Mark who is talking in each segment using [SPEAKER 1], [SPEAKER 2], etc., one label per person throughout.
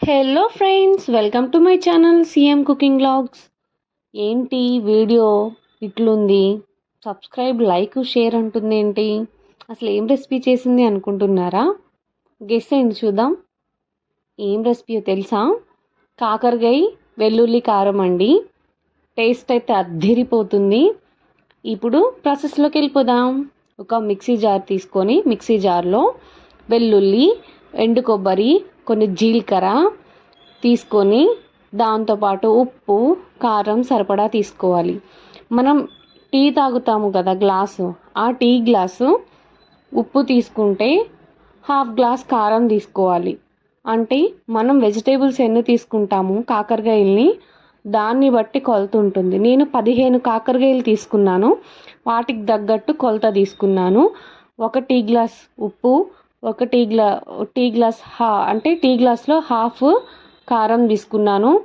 [SPEAKER 1] Hello friends welcome to my channel CM cooking blogs ఏంటి video? ఇట్లుంది. Subscribe like share అంటుంది ఏంటి? అసలు ఏం రెసిపీ చేసింది అనుకుంటున్నారా? గెస్ అయింది చూద్దాం. ఏం రెసిపీ తెలుసా? కాకరకాయ వెల్లుల్లి కారం అండి. టేస్ట్ అయితే అద్దిరిపోతుంది. ఇప్పుడు ప్రాసెస్లోకి వెళ్ళిపోదాం. ఒక మిక్సీ జార్ తీసుకొని మిక్సీ జార్లో వెల్లుల్లి ఎండు కొబ్బరి కొన్ని జీలకర్ర తీసుకొని దాంతోపాటు ఉప్పు కారం సరిపడా తీసుకోవాలి. మనం టీ తాగుతాము కదా గ్లాసు. ఆ టీ గ్లాసు ఉప్పు తీసుకుంటే హాఫ్ గ్లాస్ కారం తీసుకోవాలి. అంటే మనం వెజిటేబుల్స్ ఎన్ని తీసుకుంటాము? కాకరకాయల్ని దాన్ని బట్టి కొలత ఉంటుంది. నేను పదిహేను కాకరకాయలు తీసుకున్నాను. వాటికి తగ్గట్టు కొలత తీసుకున్నాను. ఒక టీ గ్లాస్ ఉప్పు ఒక టీ గ్లా టీ గ్లాస్ హా అంటే టీ గ్లాస్లో హాఫ్ కారం తీసుకున్నాను.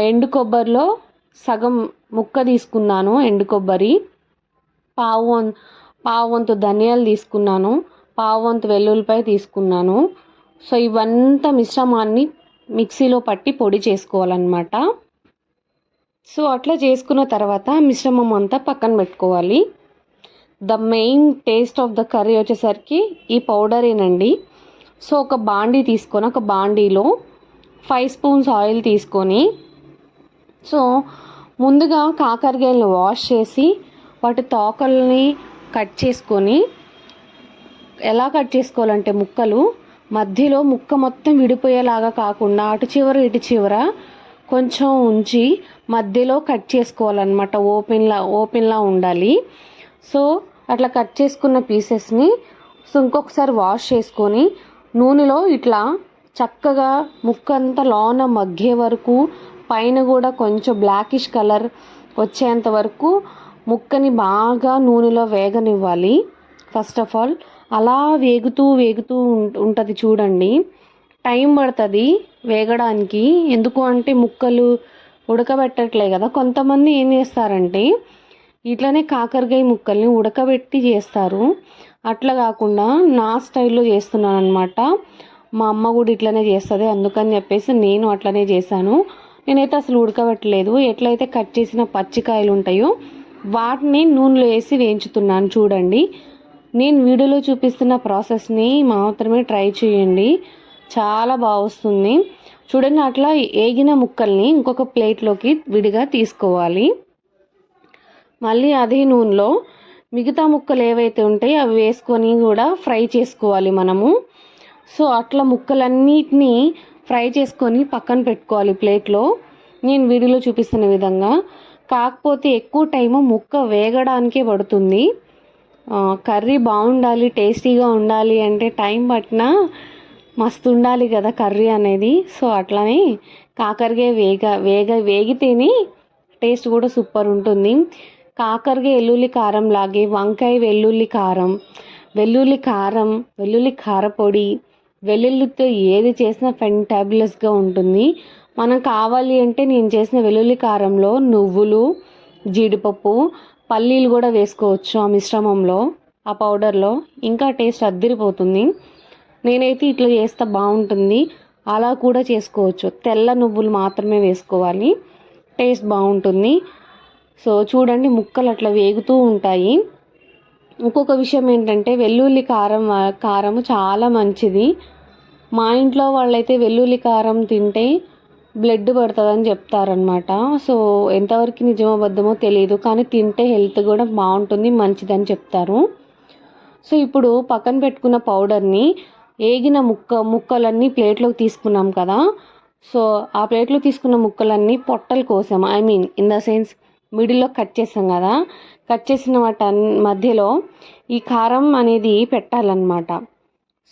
[SPEAKER 1] ఎండు కొబ్బరిలో సగం ముక్క తీసుకున్నాను ఎండు కొబ్బరి. పావు వం- పావు వంతు ధనియాలు తీసుకున్నాను పావు వంతు వెల్లుల్లిపాయ తీసుకున్నాను. సో ఇవంతా మిశ్రమాన్ని మిక్సీలో పట్టి పొడి చేసుకోవాలన్నమాట. సో అట్లా చేసుకున్న తర్వాత మిశ్రమం అంతా పక్కన పెట్టుకోవాలి. The main taste of the curry వచ్చేసరికి ఈ పౌడరేనండి. సో ఒక బాండీ తీసుకొని ఒక బాండీలో ఫైవ్ స్పూన్స్ ఆయిల్ తీసుకొని సో ముందుగా కాకరకాయలను వాష్ చేసి వాటి తోకల్ని కట్ చేసుకొని ఎలా కట్ చేసుకోవాలంటే ముక్కలు మధ్యలో ముక్క మొత్తం విడిపోయేలాగా కాకుండా అటు చివర ఇటు చివర కొంచెం ఉంచి మధ్యలో కట్ చేసుకోవాలన్నమాట. ఓపెన్లా ఓపెన్లా ఉండాలి. సో అట్లా కట్ చేసుకున్న పీసెస్ని సో ఇంకొకసారి వాష్ చేసుకొని నూనెలో ఇట్లా చక్కగా ముక్క అంతా లోన మగ్గే వరకు పైన కూడా కొంచెం బ్లాకిష్ కలర్ వచ్చేంత వరకు ముక్కని బాగా నూనెలో వేగనివ్వాలి. ఫస్ట్ ఆఫ్ ఆల్ అలా వేగుతూ వేగుతూ ఉంటుంది చూడండి. టైం పడుతుంది వేగడానికి. ఎందుకు అంటే ముక్కలు ఉడకబెట్టట్లే కదా. కొంతమంది ఏం చేస్తారంటే ఇట్లనే కాకరకాయ ముక్కల్ని ఉడకబెట్టి చేస్తారు. అట్లా కాకుండా నా స్టైల్లో చేస్తున్నాను అనమాట మా అమ్మ కూడా ఇట్లనే చేస్తుంది అందుకని చెప్పేసి నేను అట్లనే చేశాను. నేనైతే అసలు ఉడకబెట్టలేదు. ఎట్లయితే కట్ చేసిన పచ్చికాయలు ఉంటాయో వాటిని నూనెలో వేసి వేయించుతున్నాను చూడండి. నేను వీడియోలో చూపిస్తున్న ప్రాసెస్ని మాత్రమే ట్రై చేయండి. చాలా బాగా వస్తుంది. చూడండి అట్లా ఏగిన ముక్కల్ని ఇంకొక ప్లేట్లోకి విడిగా తీసుకోవాలి. మళ్ళీ అదే నూనెలో మిగతా ముక్కలు ఏవైతే ఉంటాయో అవి వేసుకొని కూడా ఫ్రై చేసుకోవాలి మనము. సో అట్లా ముక్కలన్నిటినీ ఫ్రై చేసుకొని పక్కన పెట్టుకోవాలి ప్లేట్లో. నేను వీడియోలో చూపిస్తున్న విధంగా. కాకపోతే ఎక్కువ టైము ముక్క వేగడానికే పడుతుంది. కర్రీ బాగుండాలి టేస్టీగా ఉండాలి అంటే టైం పట్టినా మస్తు ఉండాలి కదా కర్రీ అనేది. సో అట్లానే కాకరకాయ వేగ వేగ వేగితేనే టేస్ట్ కూడా సూపర్ ఉంటుంది. కాకరకాయ వెల్లుల్లి కారం లాగే వంకాయ వెల్లుల్లి కారం వెల్లుల్లి కారం వెల్లుల్లి కారపొడి వెల్లుల్లితో ఏది చేసినా ఫెంటాబులస్గా ఉంటుంది. మనం కావాలి అంటే నేను చేసిన వెల్లుల్లి కారంలో నువ్వులు జీడిపప్పు పల్లీలు కూడా వేసుకోవచ్చు ఆ మిశ్రమంలో ఆ పౌడర్లో. ఇంకా టేస్ట్ అద్దిరిపోతుంది. నేనైతే ఇట్లా చేస్తే బాగుంటుంది. అలా కూడా చేసుకోవచ్చు. తెల్ల నువ్వులు మాత్రమే వేసుకోవాలి. టేస్ట్ బాగుంటుంది. సో చూడండి ముక్కలు అట్లా వేగుతూ ఉంటాయి. ఇంకొక విషయం ఏంటంటే వెల్లుల్లి కారం కారము చాలా మంచిది. మా ఇంట్లో వాళ్ళైతే వెల్లుల్లి కారం తింటే బ్లడ్ పడుతుందని చెప్తారనమాట సో ఎంతవరకు నిజమబద్ధమో తెలియదు కానీ తింటే హెల్త్ కూడా బాగుంటుంది మంచిదని చెప్తారు. సో ఇప్పుడు పక్కన పెట్టుకున్న పౌడర్ని ఏగిన ముక్క ముక్కలన్నీ ప్లేట్లోకి తీసుకున్నాం కదా. సో ఆ ప్లేట్లో తీసుకున్న ముక్కలన్నీ పొట్టలు కోసం. I mean in the sense మిడిల్లో కట్ చేసాం కదా. కట్ చేసిన వాటి మధ్యలో ఈ కారం అనేది పెట్టాలన్నమాట.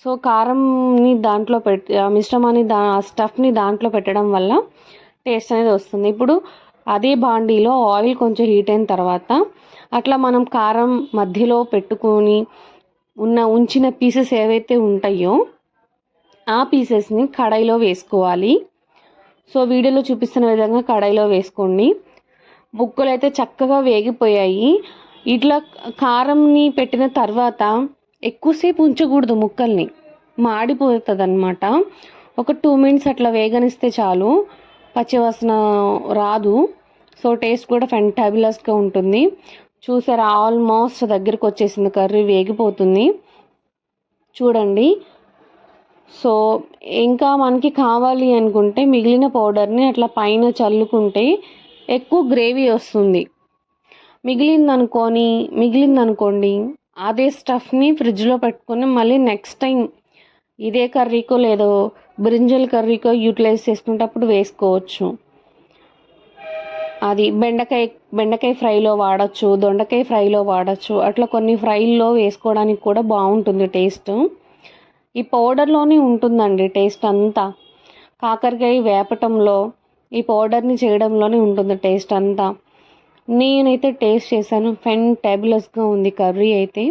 [SPEAKER 1] సో కారంని దాంట్లో పెట్ ఆ మిశ్రమాన్ని దా ఆ స్టఫ్ని దాంట్లో పెట్టడం వల్ల టేస్ట్ అనేది వస్తుంది. ఇప్పుడు అదే బాండీలో ఆయిల్ కొంచెం హీట్ అయిన తర్వాత అట్లా మనం కారం మధ్యలో పెట్టుకొని ఉన్న ఉంచిన పీసెస్ ఏవైతే ఉంటాయో ఆ పీసెస్ని కడాయిలో వేసుకోవాలి. సో వీడియోలో చూపిస్తున్న విధంగా కడాయిలో వేసుకోండి. ముక్కలు అయితే చక్కగా వేగిపోయాయి. ఇట్లా కారంని పెట్టిన తర్వాత ఎక్కువసేపు ఉంచకూడదు ముక్కల్ని. మాడిపోతుంది అనమాట ఒక టూ మినిట్స్ అట్లా వేగనిస్తే చాలు. పచ్చివాసన రాదు. సో టేస్ట్ కూడా ఫెంటాబులస్గా ఉంటుంది. చూసారా ఆల్మోస్ట్ దగ్గరికి వచ్చేసింది కర్రీ వేగిపోతుంది. చూడండి. సో ఇంకా మనకి కావాలి అనుకుంటే మిగిలిన పౌడర్ని అట్లా పైన చల్లుకుంటే ఎక్కువ గ్రేవీ వస్తుంది. మిగిలిందనుకొని మిగిలిందనుకోండి అదే స్టఫ్ని ఫ్రిడ్జ్లో పెట్టుకొని మళ్ళీ నెక్స్ట్ టైం ఇదే కర్రీకో లేదో బ్రింజల్ కర్రీకో యూటిలైజ్ చేసుకునేటప్పుడు వేసుకోవచ్చు. అది బెండకాయ బెండకాయ ఫ్రైలో వాడచ్చు దొండకాయ ఫ్రైలో వాడచ్చు అట్లా కొన్ని ఫ్రైల్లో వేసుకోవడానికి కూడా బాగుంటుంది టేస్ట్. ఈ పౌడర్లోనే ఉంటుందండి టేస్ట్ అంతా. కాకరకాయ వేపటంలో ఈ పౌడర్ని చేయడంలోనే ఉంటుంది టేస్ట్ అంతా. నేనైతే టేస్ట్ చేశాను. ఫెన్ ఫెంటాబులస్గా ఉంది కర్రీ అయితే.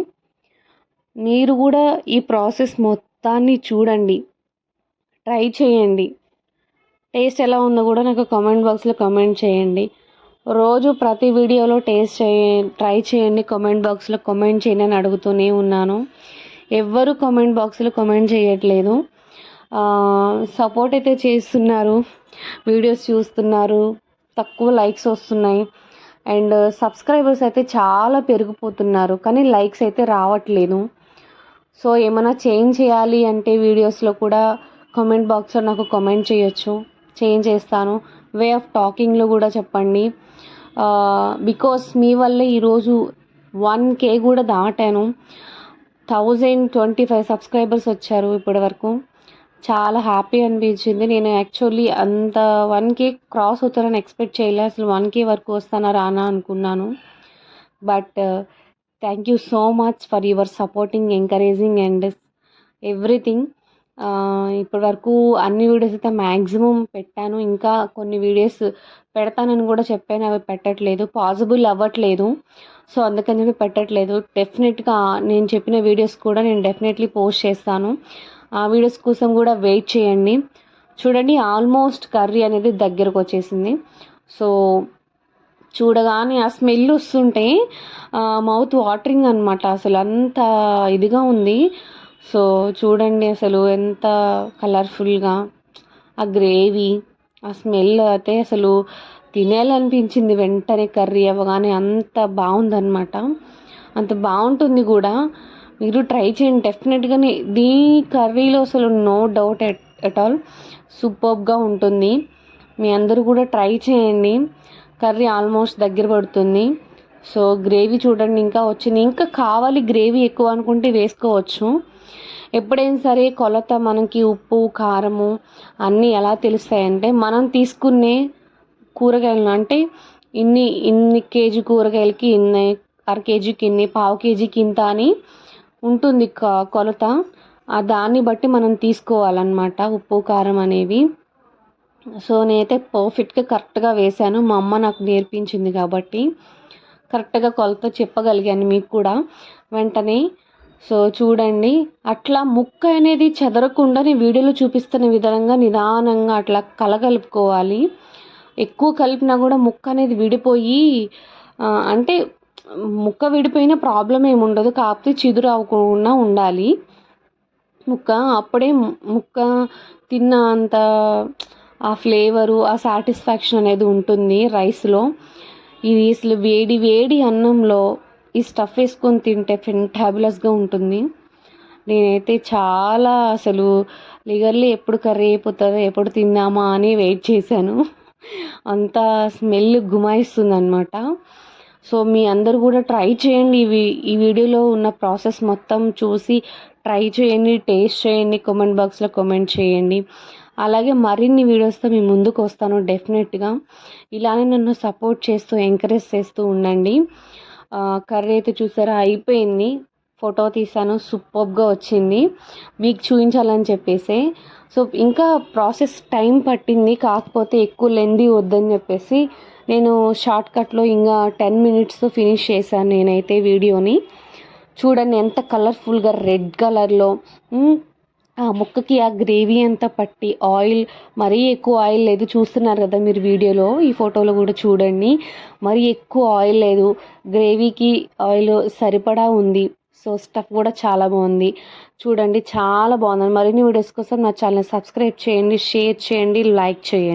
[SPEAKER 1] మీరు కూడా ఈ ప్రాసెస్ మొత్తాన్ని చూడండి. ట్రై చేయండి. టేస్ట్ ఎలా ఉందో కూడా నాకు కామెంట్ బాక్స్లో కామెంట్ చేయండి. రోజు ప్రతి వీడియోలో టేస్ట్ చేయ ట్రై చేయండి. కామెంట్ బాక్స్లో కామెంట్ చేయండి అని అడుగుతూనే ఉన్నాను. ఎవ్వరు కామెంట్ బాక్స్లో కామెంట్ చేయట్లేదు. సపోర్ట్ అయితే చేస్తున్నారు. వీడియోస్ చూస్తున్నారు. తక్కువ లైక్స్ వస్తున్నాయి. అండ్ సబ్స్క్రైబర్స్ అయితే చాలా పెరిగిపోతున్నారు. కానీ లైక్స్ అయితే రావట్లేదు. సో ఏమైనా చేంజ్ చేయాలి అంటే వీడియోస్లో కూడా కామెంట్ బాక్స్లో నాకు కామెంట్ చేయొచ్చు. చేంజ్ చేస్తాను. వే ఆఫ్ టాకింగ్లో కూడా చెప్పండి. బికాస్ మీ వల్లే ఈరోజు వన్ కే కూడా దాటాను. థౌజండ్ ట్వంటీ ఫైవ్ సబ్స్క్రైబర్స్ వచ్చారు ఇప్పటి వరకు చాలా హ్యాపీ అనిపించింది. నేను యాక్చువల్లీ అంత వన్ కే క్రాస్ అవుతారని ఎక్స్పెక్ట్ చేయలేదు. అసలు వన్ కే వరకు వస్తానా రానా అనుకున్నాను. But thank you so much for your supporting encouraging and everything ఇప్పటి వరకు అన్ని వీడియోస్ అయితే మ్యాక్సిమం పెట్టాను. ఇంకా కొన్ని వీడియోస్ పెడతానని కూడా చెప్పాను. అవి పెట్టట్లేదు. పాసిబుల్ అవ్వట్లేదు. సో అందుకని చెప్పి పెట్టట్లేదు. డెఫినెట్గా నేను చెప్పిన వీడియోస్ కూడా నేను డెఫినెట్లీ పోస్ట్ చేస్తాను. ఆ వీడియోస్ కోసం కూడా వెయిట్ చేయండి. చూడండి ఆల్మోస్ట్ కర్రీ అనేది దగ్గరకు వచ్చేసింది. సో చూడగానే ఆ స్మెల్ వస్తుంటే మౌత్ వాటరింగ్ అనమాట అసలు అంత ఇదిగా ఉంది. సో చూడండి అసలు ఎంత కలర్ఫుల్గా ఆ గ్రేవీ ఆ స్మెల్ అయితే అసలు తినేయాలనిపించింది వెంటనే కర్రీ అవ్వగానే అంత బాగుందన్నమాట. అంత బాగుంటుంది కూడా. మీరు ట్రై చేయండి. డెఫినెట్గానే దీ కర్రీలో అసలు no doubt at at all సూపర్గా ఉంటుంది. మీ అందరూ కూడా ట్రై చేయండి. కర్రీ ఆల్మోస్ట్ దగ్గర పడుతుంది. సో గ్రేవీ చూడండి ఇంకా వచ్చింది. ఇంకా కావాలి గ్రేవీ ఎక్కువ అనుకుంటే వేసుకోవచ్చు. ఎప్పుడైనా సరే కొలత మనకి ఉప్పు కారము అన్నీ ఎలా తెలుస్తాయంటే మనం తీసుకునే కూరగాయలను అంటే ఇన్ని ఇన్ని కేజీ కూరగాయలకి ఇన్ని అర కేజీకి ఇన్ని పావు కేజీకి ఇంత అని ఉంటుంది కొలత. ఆ దాన్ని బట్టి మనం తీసుకోవాలన్నమాట ఉప్పు కారం అనేవి. సో నేనైతే పర్ఫెక్ట్గా కరెక్ట్గా వేశాను. మా అమ్మ నాకు నేర్పించింది కాబట్టి కరెక్ట్గా కొలత చెప్పగలిగాను మీకు కూడా వెంటనే. సో చూడండి. అట్లా ముక్క అనేది చెదరకుండా నేను వీడియోలో చూపిస్తున్న విధంగా నిదానంగా అట్లా కలగలుపుకోవాలి. ఎక్కువ కలిపినా కూడా ముక్క అనేది విడిపోయి అంటే ముక్క విడిపోయిన ప్రాబ్లం ఏమి ఉండదు. కాకపోతే చిదురు అవ్వకుండా ఉండాలి. ముక్క అప్పుడే ముక్క తిన్న అంత ఆ ఫ్లేవరు ఆ సాటిస్ఫాక్షన్ అనేది ఉంటుంది రైస్లో ఇది అసలు వేడి వేడి అన్నంలో ఈ స్టఫ్ వేసుకొని తింటే ఫెంటాబులస్గా ఉంటుంది. నేనైతే చాలా అసలు లిగర్లీ ఎప్పుడు కర్రీ అయిపోతుందో ఎప్పుడు తిందామా అని వెయిట్ చేశాను. అంత స్మెల్ గుమాయిస్తుంది అనమాట సో మీ అందరు కూడా ట్రై చేయండి. ఇవి ఈ వీడియోలో ఉన్న ప్రాసెస్ మొత్తం చూసి ట్రై చేయండి టేస్ట్ చేయండి కామెంట్ బాక్స్లో కామెంట్ చేయండి. అలాగే మరిన్ని వీడియోస్తో మీ ముందుకు వస్తాను డెఫినెట్గా. ఇలానే నన్ను సపోర్ట్ చేస్తూ ఎంకరేజ్ చేస్తూ ఉండండి. కర్రీ అయితే చూసారా అయిపోయింది. ఫోటో తీసాను సూపర్గా వచ్చింది. మీకు చూపించాలని చెప్పేసి. సో ఇంకా ప్రాసెస్ టైం పట్టింది కాకపోతే ఎక్కువ లెందీ వద్దని చెప్పేసి నేను షార్ట్ కట్లో ఇంకా టెన్ మినిట్స్ ఫినిష్ చేశాను నేనైతే వీడియోని. చూడండి ఎంత కలర్ఫుల్గా రెడ్ కలర్లో. ఆ ముక్కకి ఆ గ్రేవీ అంతా పట్టి ఆయిల్ మరీ ఎక్కువ ఆయిల్ లేదు. చూస్తున్నారు కదా మీరు వీడియోలో ఈ ఫోటోలో కూడా చూడండి. మరీ ఎక్కువ ఆయిల్ లేదు. గ్రేవీకి ఆయిల్ సరిపడా ఉంది. సో స్టఫ్ కూడా చాలా బాగుంది. చూడండి చాలా బాగుంది. మరిన్ని వీడియోస్ కోసం నా ఛానల్ సబ్స్క్రైబ్ చేయండి షేర్ చేయండి లైక్ చేయండి.